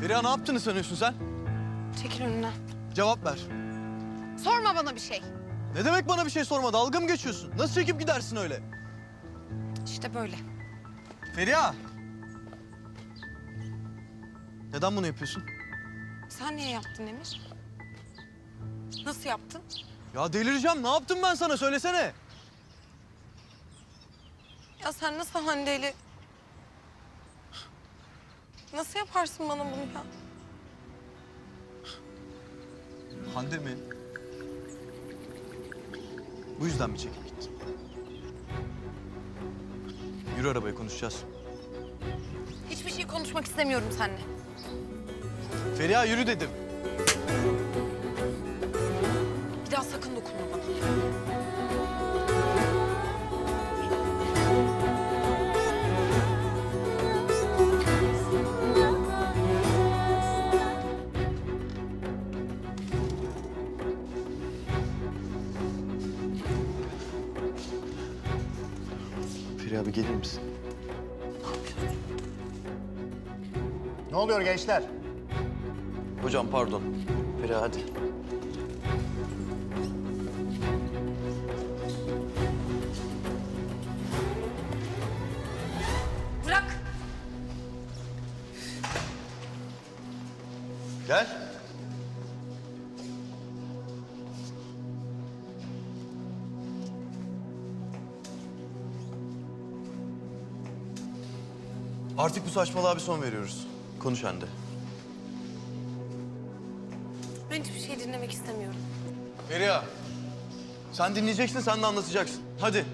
Feriha ne yaptığını sanıyorsun sen? Çekil önüne. Cevap ver. Sorma bana bir şey. Ne demek bana bir şey sorma? Dalga mı geçiyorsun? Nasıl çekip gidersin öyle? İşte böyle. Feriha! Neden bunu yapıyorsun? Sen niye yaptın Emir? Nasıl yaptın? Ya delireceğim. Ne yaptım ben sana? Söylesene. Ya sen nasıl Hande'yle... Nasıl yaparsın bana bunu ya? Hande mi? Bu yüzden mi çekip gittin? Yürü arabaya konuşacağız. Hiçbir şey konuşmak istemiyorum seninle. Feriha yürü dedim. Sakın dokunma bana. Feriha bir gelir misin? Ne oluyor gençler? Hocam pardon. Feriha hadi. Gel. Artık bu saçmalığa bir son veriyoruz. Konuş Hande. Ben hiçbir şey dinlemek istemiyorum. Feriha. Sen dinleyeceksin, sen de anlatacaksın. Hadi.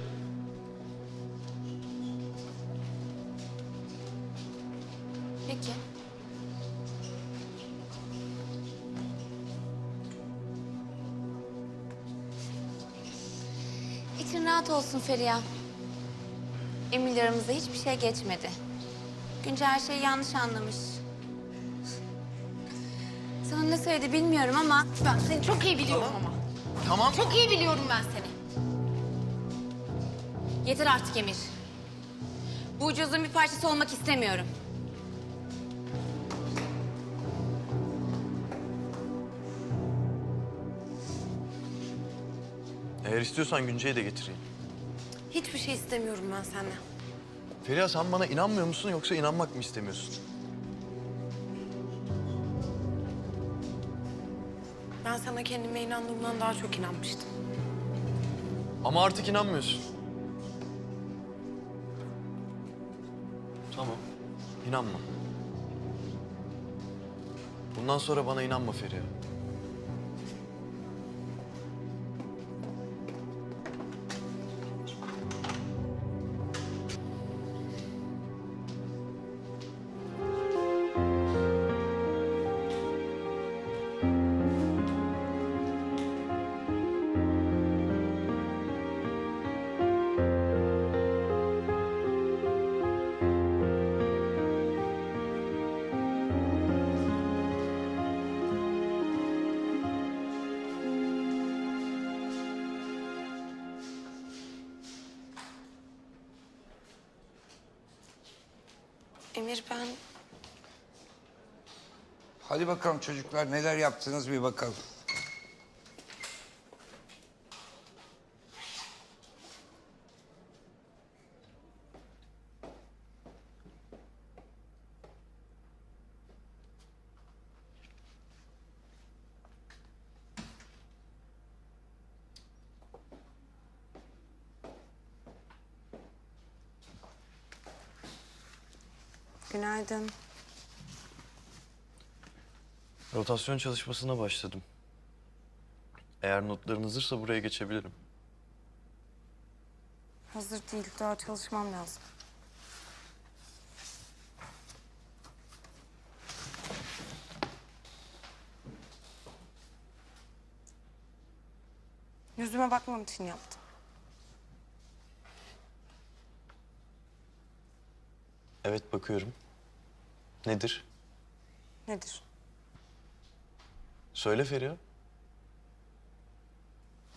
Olsun Feriha. Emil aramızda hiçbir şey geçmedi. Günce her şeyi yanlış anlamış. Sana ne söyledi bilmiyorum ama... Ben seni çok iyi biliyorum ama. Tamam. Çok iyi biliyorum ben seni. Yeter artık Emir. Bu ucuzun bir parçası olmak istemiyorum. Eğer istiyorsan Günce'yi de getireyim. Hiçbir şey istemiyorum ben senden. Feriha sen bana inanmıyor musun yoksa inanmak mı istemiyorsun? Ben sana kendime inandığımdan daha çok inanmıştım. Ama artık inanmıyorsun. Tamam. İnanma. Bundan sonra bana inanma Feriha. Emir ben... Hadi bakalım çocuklar neler yaptınız bir bakalım. Günaydın. Rotasyon çalışmasına başladım. Eğer notların hazırsa buraya geçebilirim. Hazır değil. Daha çalışmam lazım. Yüzüme bakmam için yaptım. Evet bakıyorum. Nedir? Nedir? Söyle Feriha.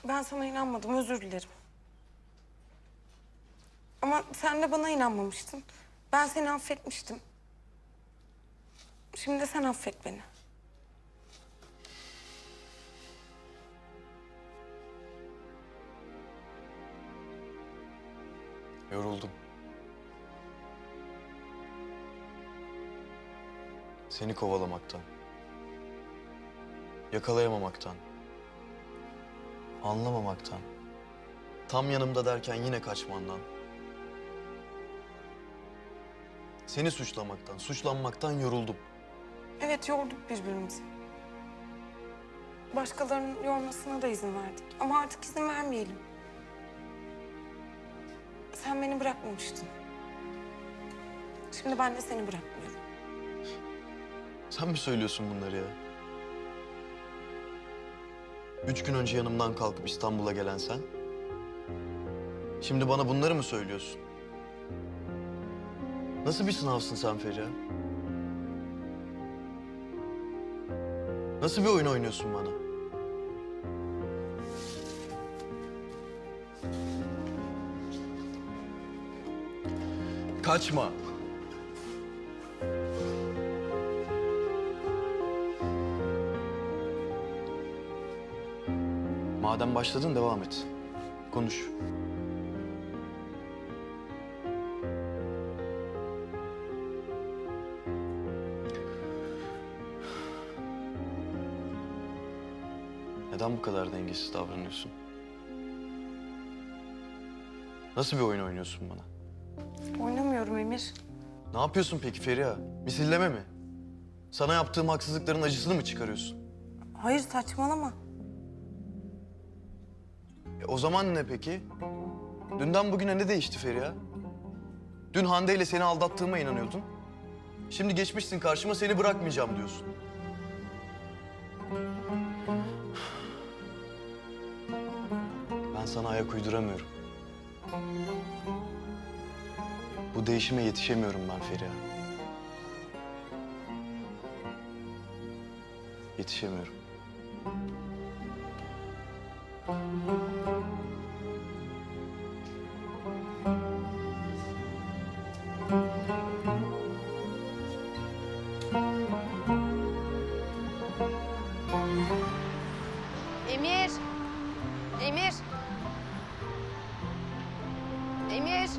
Ben sana inanmadım, özür dilerim. Ama sen de bana inanmamıştın. Ben seni affetmiştim. Şimdi de sen affet beni. Yoruldum. Seni kovalamaktan. Yakalayamamaktan. Anlamamaktan. Tam yanımda derken yine kaçmandan. Seni suçlamaktan, suçlanmaktan yoruldum. Evet, yorduk birbirimizi. Başkalarının yormasına da izin verdik. Ama artık izin vermeyelim. Sen beni bırakmamıştın. Şimdi ben de seni bırakmıyorum. Sen mi söylüyorsun bunları ya? Üç gün önce yanımdan kalkıp İstanbul'a gelen sen. Şimdi bana bunları mı söylüyorsun? Nasıl bir sınavsın sen Feriha? Nasıl bir oyun oynuyorsun bana? Kaçma. Madem başladın devam et. Konuş. Neden bu kadar dengesiz davranıyorsun? Nasıl bir oyun oynuyorsun bana? Oynamıyorum Emir. Ne yapıyorsun peki Feriha? Misilleme mi? Sana yaptığım haksızlıkların acısını mı çıkarıyorsun? Hayır saçmalama. E, o zaman ne peki? Dünden bugüne ne değişti Feriha? Dün Hande ile seni aldattığıma inanıyordun. Şimdi geçmişsin karşıma seni bırakmayacağım diyorsun. Ben sana ayak uyduramıyorum. Bu değişime yetişemiyorum ben Feriha. Yetişemiyorum. Emir. Emir. Emir.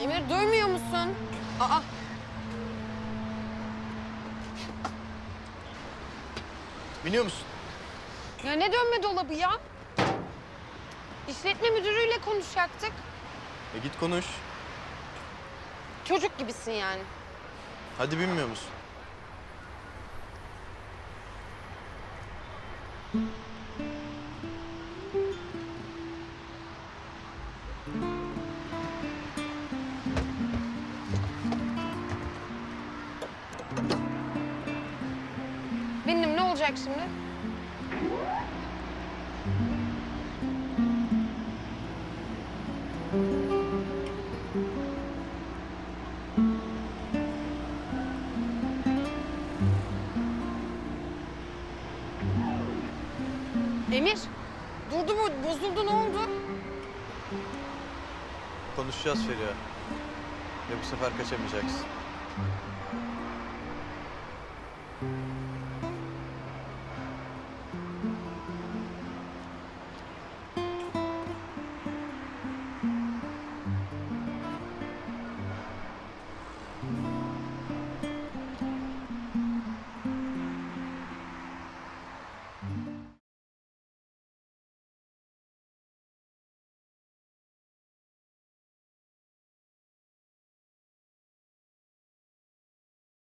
Emir duymuyor musun? Aa Biliyor musun? Ya ne dönme dolabı ya? İşletme müdürüyle konuşacaktık. E git konuş. Çocuk gibisin yani. Hadi bilmiyor musun? Benim ne olacak şimdi? Emir, durdu mu? Bozuldu ne oldu? Konuşacağız Feriha. Ve bu sefer kaçamayacaksın.